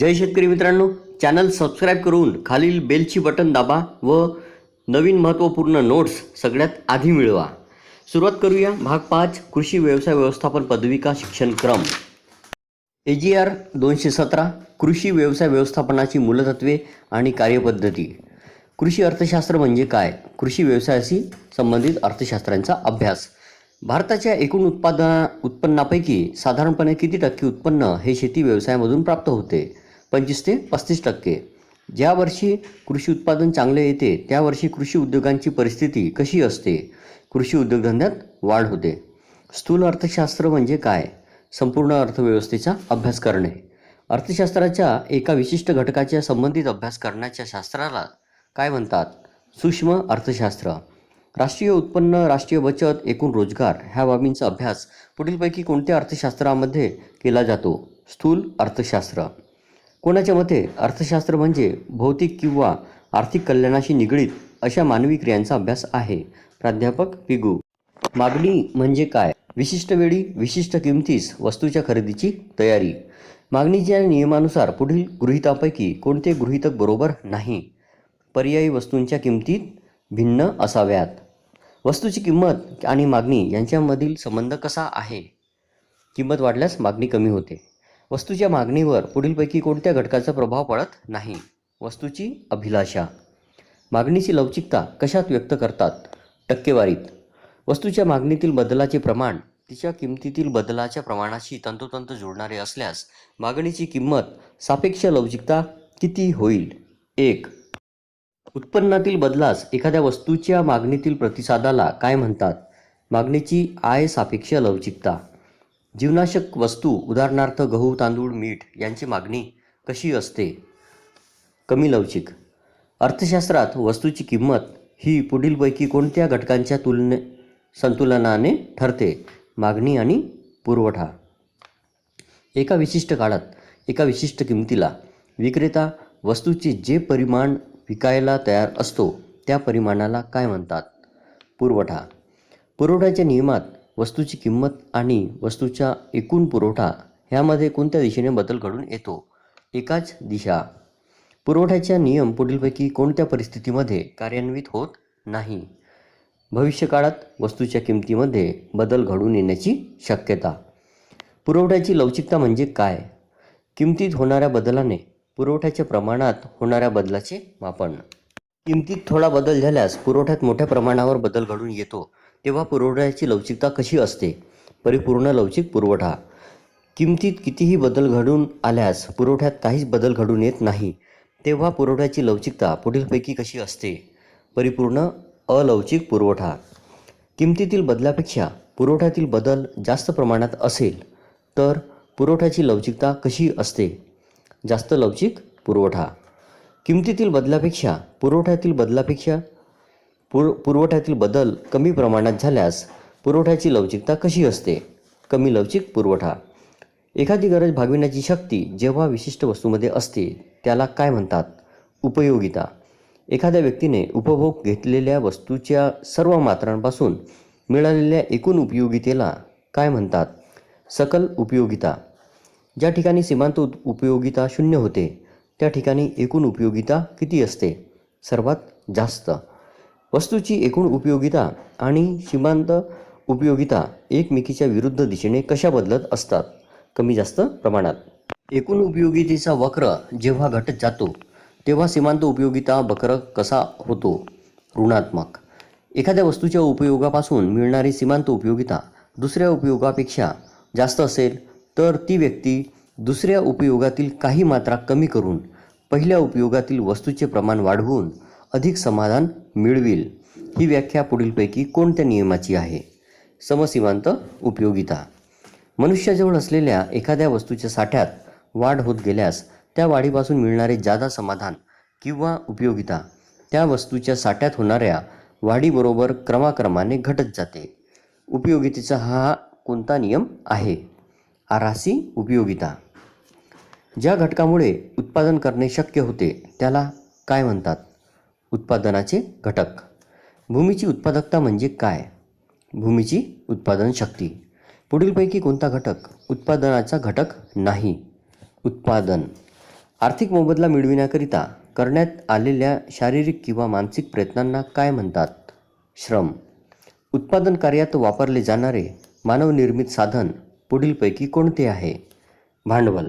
जय शेतकरी मित्रांनो channel subscribe करून खालील बेलची बटन दाबा व नवीन महत्त्वपूर्ण नोट्स सगळ्यात आधी मिळवा. सुरुवात करूया भाग पाच कृषी व्यवसाय व्यवस्थापन पदविका शिक्षण क्रम. ए जी आर दोनशे सतरा कृषी व्यवसाय व्यवस्थापनाची मूलतत्वे आणि कार्यपद्धती. कृषी अर्थशास्त्र म्हणजे काय? कृषी व्यवसायाशी संबंधित अर्थशास्त्रांचा अभ्यास. भारताच्या एकूण उत्पादना उत्पन्नापैकी साधारणपणे किती टक्के उत्पन्न हे शेती व्यवसायामधून प्राप्त होते? पंचवीस ते पस्तीस टक्के. ज्या वर्षी कृषी उत्पादन चांगले येते त्या वर्षी कृषी उद्योगांची परिस्थिती कशी असते? कृषी उद्योगधंद्यात वाढ होते. स्थूल अर्थशास्त्र म्हणजे काय? संपूर्ण अर्थव्यवस्थेचा अभ्यास करणे. अर्थशास्त्राच्या एका विशिष्ट घटकाच्या संबंधित अभ्यास करण्याच्या शास्त्राला काय म्हणतात? सूक्ष्म अर्थशास्त्र. राष्ट्रीय उत्पन्न राष्ट्रीय बचत एकूण रोजगार ह्या बाबींचा अभ्यास पुढीलपैकी कोणत्या अर्थशास्त्रामध्ये केला जातो? स्थूल अर्थशास्त्र. कोणाच्या मते अर्थशास्त्र म्हणजे भौतिक किंवा आर्थिक कल्याणाशी निगडीत अशा मानवी क्रियांचा अभ्यास आहे? प्राध्यापक पिगू. मागणी म्हणजे काय? विशिष्ट वेळी विशिष्ट किमतीस वस्तूच्या खरेदीची तयारी. मागणीच्या नियमानुसार पुढील गृहितापैकी कोणते गृहितक बरोबर नाही? पर्यायी वस्तूंच्या किमतीत भिन्न असाव्यात. वस्तूची किंमत आणि मागणी यांच्यामधील संबंध कसा आहे? किंमत वाढल्यास मागणी कमी होते. वस्तूच्या मागणीवर पुढीलपैकी कोणत्या घटकाचा प्रभाव पडत नाही? वस्तूची अभिलाषा. मागणीची लवचिकता कशात व्यक्त करतात? टक्केवारीत. वस्तूच्या मागणीतील बदलाचे प्रमाण तिच्या किमतीतील बदलाच्या प्रमाणाशी तंतोतंत जोडणारे असल्यास मागणीची किंमत सापेक्ष लवचिकता किती होईल? एक. उत्पन्नातील बदलास एखाद्या वस्तूच्या मागणीतील प्रतिसादाला काय म्हणतात? मागणीची आय सापेक्ष लवचिकता. जीवनाशक वस्तू उदाहरणार्थ गहू तांदूळ मीठ यांची मागणी कशी असते? कमी लवचिक. अर्थशास्त्रात वस्तूची किंमत ही पुढीलपैकी कोणत्या घटकांच्या तुलने संतुलनाने ठरते? मागणी आणि पुरवठा. एका विशिष्ट काळात एका विशिष्ट किमतीला विक्रेता वस्तूचे जे परिमाण विकायला तयार असतो त्या परिमाणाला काय म्हणतात? पुरवठा. पुरवठ्याच्या नियमात वस्तूची किंमत आणि वस्तूचा एकूण पुरवठा ह्यामध्ये कोणत्या दिशेने बदल घडून येतो? एकाच दिशा. पुरवठ्याचा नियम पुढीलपैकी कोणत्या परिस्थितीमध्ये कार्यान्वित होत नाही? भविष्यकाळात वस्तूच्या किमतीमध्ये बदल घडून येण्याची शक्यता. पुरवठ्याची लवचिकता म्हणजे काय? किमतीत होणाऱ्या बदलाने पुरवठ्याच्या प्रमाणात होणाऱ्या बदलाचे मापन. किमतीत थोडा बदल झाल्यास पुरवठ्यात मोठ्या प्रमाणावर बदल घडून येतो. तेव्हा पुरवठ्याची लवचिकता कशी असते? परिपूर्ण लवचिक पुरवठा. किमतीत कितीही बदल घडून आल्यास पुरवठ्यात काहीच बदल घडून येत नाही. तेव्हा पुरवठ्याची लवचिकता पुढीलपैकी कशी असते? परिपूर्ण अलवचिक पुरवठा. किमतीतील बदलापेक्षा पुरवठ्यातील बदल जास्त प्रमाणात असेल तर पुरवठ्याची लवचिकता कशी असते? जास्त लवचिक पुरवठा. किमतीतील बदलापेक्षा पुरवठ्यातील बदलापेक्षा पुर पुरवठ्यातील बदल कमी प्रमाणात झाल्यास पुरवठ्याची लवचिकता कशी असते? कमी लवचिक पुरवठा. एखादी गरज भागविण्याची शक्ती जेव्हा विशिष्ट वस्तूमध्ये असते त्याला काय म्हणतात? उपयोगिता. एखाद्या व्यक्तीने उपभोग घेतलेल्या वस्तूच्या सर्व मात्रांपासून मिळालेल्या एकूण उपयोगितेला काय म्हणतात? सकल उपयोगिता. ज्या ठिकाणी सीमांत उपयोगिता शून्य होते त्या ठिकाणी एकूण उपयोगिता किती असते? सर्वात जास्त. वस्तूची एकूण उपयोगिता आणि सीमांत उपयोगिता एकमेकीच्या विरुद्ध दिशेने कशा बदलत असतात? कमी जास्त प्रमाणात. एकूण उपयोगितेचा वक्र जेव्हा घटत जातो तेव्हा सीमांत उपयोगिता वक्र कसा होतो? ऋणात्मक. एखाद्या वस्तूच्या उपयोगापासून मिळणारी सीमांत उपयोगिता दुसऱ्या उपयोगापेक्षा जास्त असेल तर ती व्यक्ती दुसऱ्या उपयोगातील काही मात्रा कमी करून पहिल्या उपयोगातील वस्तूचे प्रमाण वाढवून अधिक समाधान मिळविल. ही व्याख्या पुढीलपैकी कोणत्या नियमाची आहे? समसीमांत उपयोगिता. मनुष्याजवळ असलेल्या एखाद्या वस्तूच्या साठ्यात वाढ होत गेल्यास त्या वाढीपासून मिळणारे जादा समाधान किंवा उपयोगिता त्या वस्तूच्या साठ्यात होणाऱ्या वाढीबरोबर क्रमाक्रमाने घटत जाते. उपयोगितेचा हा कोणता नियम आहे? आरासी उपयोगिता. ज्या घटकामुळे उत्पादन करणे शक्य होते त्याला काय म्हणतात? उत्पादनाचे घटक. भूमीची उत्पादकता म्हणजे काय? भूमीची उत्पादन शक्ती. पुढीलपैकी कोणता घटक? उत्पादनाचा घटक नाही. उत्पादन. आर्थिक मोबदला मिळविण्याकरिता करण्यात आलेल्या शारीरिक किंवा मानसिक प्रयत्नांना काय म्हणतात? श्रम. उत्पादन कार्यात वापरले जाणारे मानवनिर्मित साधन पुढीलपैकी कोणते आहे? भांडवल.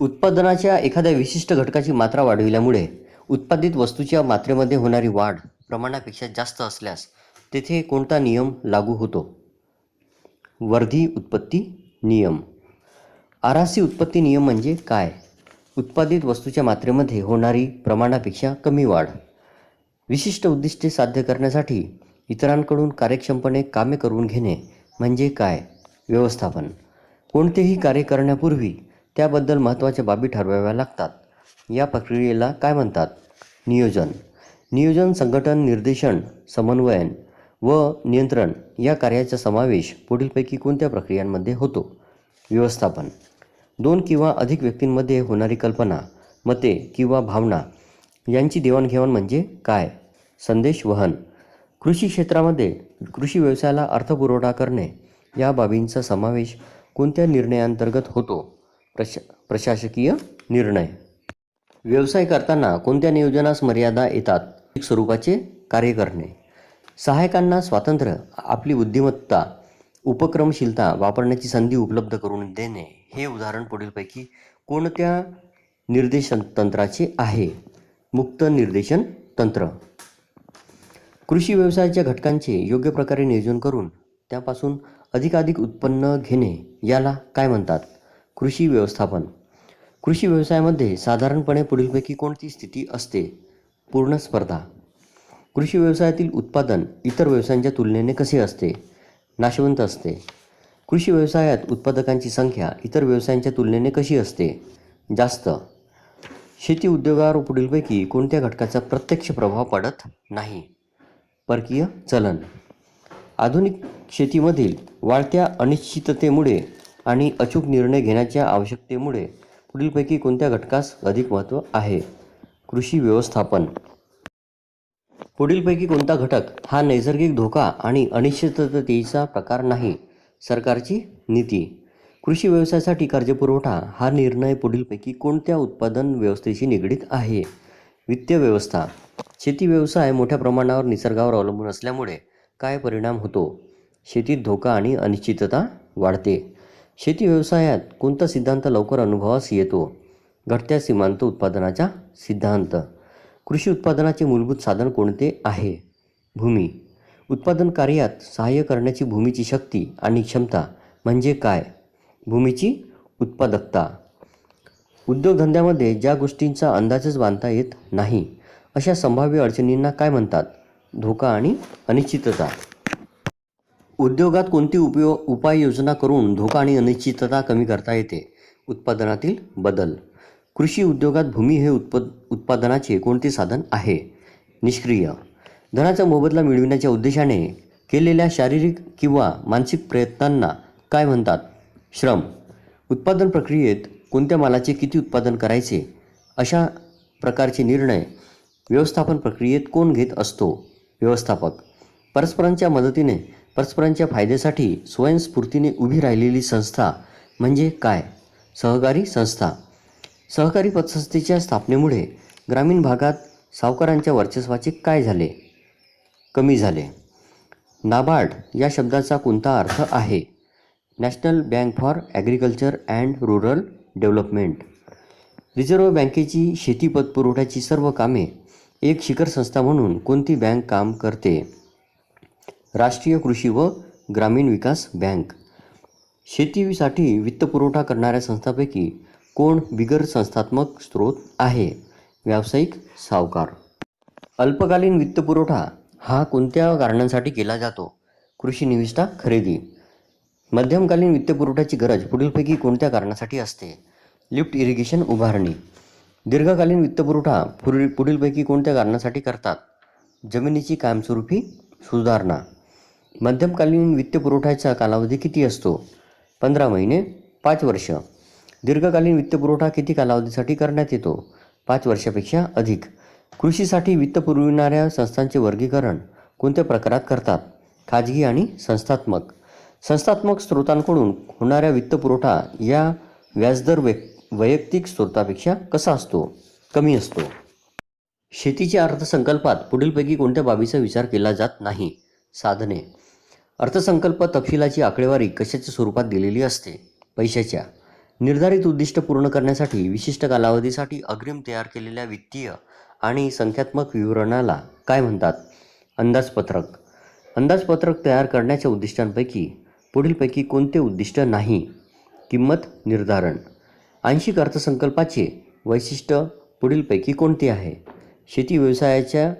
उत्पादनाच्या एखाद्या विशिष्ट घटकाची मात्रा वाढविल्यामुळे उत्पादित वस्तूच्या मात्रेमध्ये होणारी वाढ प्रमाणापेक्षा जास्त असल्यास तेथे कोणता नियम लागू होतो? वर्धी उत्पत्ती नियम. आरासी उत्पत्ती नियम म्हणजे काय? उत्पादित वस्तूच्या मात्रेमध्ये होणारी प्रमाणापेक्षा कमी वाढ. विशिष्ट उद्दिष्टे साध्य करण्यासाठी इतरांकडून कार्यक्षमपणे कामे करून घेणे म्हणजे काय? व्यवस्थापन. कोणतेही कार्य करण्यापूर्वी त्याबद्दल महत्त्वाच्या बाबी ठरवाव्या लागतात. या प्रक्रियेला काय म्हणतात? नियोजन. नियोजन संघटन निर्देशन समन्वयन व नियंत्रण या कार्याचा समावेश पुढीलपैकी कोणत्या प्रक्रियांमध्ये होतो? व्यवस्थापन. दोन किंवा अधिक व्यक्तींमध्ये होणारी कल्पना मते किंवा भावना यांची देवाणघेवाण म्हणजे काय? संदेश वहन. कृषी क्षेत्रामध्ये कृषी व्यवसायाला अर्थपुरवठा करणे या बाबींचा समावेश कोणत्या निर्णयांतर्गत होतो? प्रशा प्रशासकीय निर्णय. व्यवसाय करताना कोणत्या नियोजनास मर्यादा येतात? स्वरूपाचे कार्य करणे. सहायकांना स्वातंत्र्य आपली बुद्धिमत्ता उपक्रमशीलता वापरण्याची संधी उपलब्ध करून देणे हे उदाहरण पुढीलपैकी कोणत्या निर्देशन तंत्राचे आहे? मुक्त निर्देशन तंत्र. कृषी व्यवसायाच्या घटकांचे योग्य प्रकारे नियोजन करून त्यापासून अधिकाधिक उत्पन्न घेणे याला काय म्हणतात? कृषी व्यवस्थापन. कृषी व्यवसायामध्ये साधारणपणे पुढीलपैकी कोणती स्थिती असते? पूर्ण स्पर्धा. कृषी व्यवसायातील उत्पादन इतर व्यवसायांच्या तुलनेने कसे असते? नाशवंत असते. कृषी व्यवसायात उत्पादकांची संख्या इतर व्यवसायांच्या तुलनेने कशी असते? जास्त. शेती उद्योगावर पुढीलपैकी कोणत्या घटकाचा प्रत्यक्ष प्रभाव पडत नाही? परकीय चलन. आधुनिक शेतीमधील वाढत्या अनिश्चिततेमुळे आणि अचूक निर्णय घेण्याच्या आवश्यकतेमुळे पुढीलपैकी कोणत्या घटकास अधिक महत्त्व आहे? कृषी व्यवस्थापन. पुढीलपैकी कोणता घटक हा नैसर्गिक धोका आणि अनिश्चिततेचा प्रकार नाही? सरकारची नीती. कृषी व्यवसायासाठी कर्जपुरवठा हा निर्णय पुढीलपैकी कोणत्या उत्पादन व्यवस्थेशी निगडीत आहे? वित्तीय व्यवस्था. शेती व्यवसाय मोठ्या प्रमाणावर निसर्गावर अवलंबून असल्यामुळे काय परिणाम होतो? शेतीत धोका आणि अनिश्चितता वाढते. शेती व्यवसायात कोणता सिद्धांत लवकर अनुभवास येतो? घटत्या सीमांत उत्पादनाचा सिद्धांत. कृषी उत्पादनाचे मूलभूत साधन कोणते आहे? भूमी. उत्पादन कार्यात सहाय्य करण्याची भूमीची शक्ती आणि क्षमता म्हणजे काय? भूमीची उत्पादकता. उद्योगधंद्यामध्ये ज्या गोष्टींचा अंदाजच बांधता येत नाही अशा संभाव्य अडचणींना काय म्हणतात? धोका आणि अनिश्चितता. उद्योगात कोणती उपयोग उपाययोजना करून धोका आणि अनिश्चितता कमी करता येते? उत्पादनातील बदल. कृषी उद्योगात भूमी हे उत्पद उत्पादनाचे कोणते साधन आहे? निष्क्रिय. धनाचा मोबदला मिळविण्याच्या उद्देशाने केलेल्या शारीरिक किंवा मानसिक प्रयत्नांना काय म्हणतात? श्रम. उत्पादन प्रक्रियेत कोणत्या मालाचे किती उत्पादन करायचे? अशा प्रकारचे निर्णय व्यवस्थापन प्रक्रियेत कोण घेत असतो? व्यवस्थापक. परस्परांच्या मदतीने परस्परांच्या फायद्यासाठी स्वयंस्फूर्तीने उभी राहिलेली संस्था म्हणजे काय? सहकारी संस्था. सहकारी पतसंस्थेच्या स्थापनेमुळे ग्रामीण भागात सावकारांच्या वर्चस्वाचे काय झाले? कमी झाले. नाबार्ड या शब्दाचा कोणता अर्थ आहे? National bank for agriculture and rural development. Reserve बँकेची शेती पतपुरवठ्याची सर्व कामे एक शिखर संस्था म्हणून कोणती बँक काम करते? राष्ट्रीय कृषी व ग्रामीण विकास बँक. शेतीसाठी वित्तपुरवठा करणाऱ्या संस्थांपैकी कोण बिगर संस्थात्मक स्रोत आहे? व्यावसायिक सावकार. अल्पकालीन वित्तपुरवठा हा कोणत्या कारणांसाठी केला जातो? कृषी निविष्ठा खरेदी. मध्यमकालीन वित्तपुरवठ्याची गरज पुढीलपैकी कोणत्या कारणासाठी असते? लिफ्ट इरिगेशन उभारणी. दीर्घकालीन वित्तपुरवठा पुढील पुढीलपैकी कोणत्या कारणासाठी करतात? जमिनीची कायमस्वरूपी सुधारणा. मध्यमकालीन वित्तपुरवठ्याचा कालावधी किती असतो? पंधरा महिने पाच वर्ष. दीर्घकालीन वित्तपुरवठा किती कालावधीसाठी करण्यात येतो? पाच वर्षापेक्षा अधिक. कृषीसाठी वित्त पुरविणाऱ्या संस्थांचे वर्गीकरण कोणत्या प्रकारात करतात? खाजगी आणि संस्थात्मक. संस्थात्मक स्रोतांकडून होणाऱ्या वित्तपुरवठा या व्याजदर वै वैयक्तिक स्रोतापेक्षा कसा असतो? कमी असतो. शेतीच्या अर्थसंकल्पात पुढीलपैकी कोणत्या बाबीचा विचार केला जात नाही? साधने. अर्थसंकल्प तपशिलाची आकडेवारी कशाच्या स्वरूपात दिलेली असते? पैशाच्या. निर्धारित उद्दिष्ट पूर्ण करण्यासाठी विशिष्ट कालावधीसाठी अग्रिम तयार केलेल्या वित्तीय आणि संख्यात्मक विवरणाला काय म्हणतात? अंदाजपत्रक. अंदाजपत्रक तयार करण्याच्या उद्दिष्टांपैकी पुढीलपैकी कोणते उद्दिष्ट नाही? किंमत निर्धारण. आंशिक अर्थसंकल्पाचे वैशिष्ट्य पुढीलपैकी कोणते आहे? शेती व्यवसायाच्या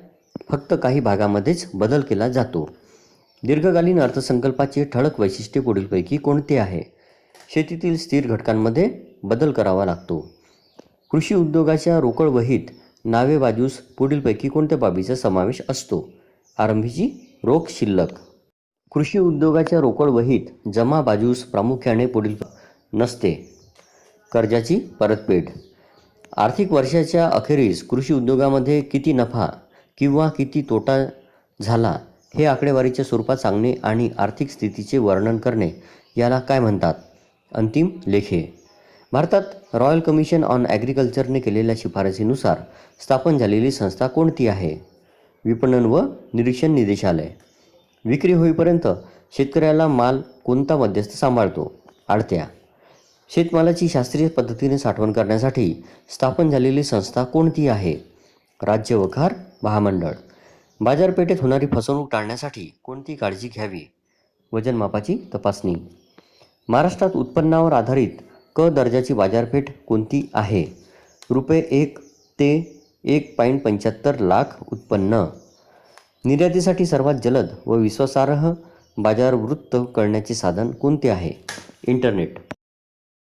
फक्त काही भागामध्येच बदल केला जातो. दीर्घकालीन अर्थसंकल्पाचे ठळक वैशिष्ट्ये पुढीलपैकी कोणते आहे? शेतीतील स्थिर घटकांमध्ये बदल करावा लागतो. कृषी उद्योगाच्या रोकड वहीत नावे बाजूस पुढीलपैकी कोणत्या बाबीचा समावेश असतो? आरंभीची रोख शिल्लक. कृषी उद्योगाच्या रोकड वहीत जमा बाजूस प्रामुख्याने पुढील नसते. कर्जाची परतफेड. आर्थिक वर्षाच्या अखेरीस कृषी उद्योगामध्ये किती नफा किंवा किती तोटा झाला हे आकडेवारीच्या स्वरूपात सांगणे आणि आर्थिक स्थितीचे वर्णन करणे याला काय म्हणतात? अंतिम लेखे भारतात रॉयल कमिशन ऑन ॲग्रिकल्चरने केलेल्या शिफारसीनुसार स्थापन झालेली संस्था कोणती आहे? विपणन व निरीक्षण निदेशालय. विक्री होईपर्यंत शेतकऱ्याला माल कोणता मध्यस्थ सांभाळतो? आडत्या. शेतमालाची शास्त्रीय पद्धतीने साठवण करण्यासाठी स्थापन झालेली संस्था कोणती आहे? राज्य वखार महामंडळ. बाजारपेठेत होणारी फसवणूक टाळण्यासाठी कोणती काळजी घ्यावी? वजनमापाची तपासणी. महाराष्ट्रात उत्पन्नावर आधारित क दर्जाची बाजारपेठ कोणती आहे? रुपये एक ते एक पॉईंट पंच्याहत्तर लाख उत्पन्न. निर्यातीसाठी सर्वात जलद व विश्वासार्ह बाजारवृत्त करण्याचे साधन कोणते आहे? इंटरनेट.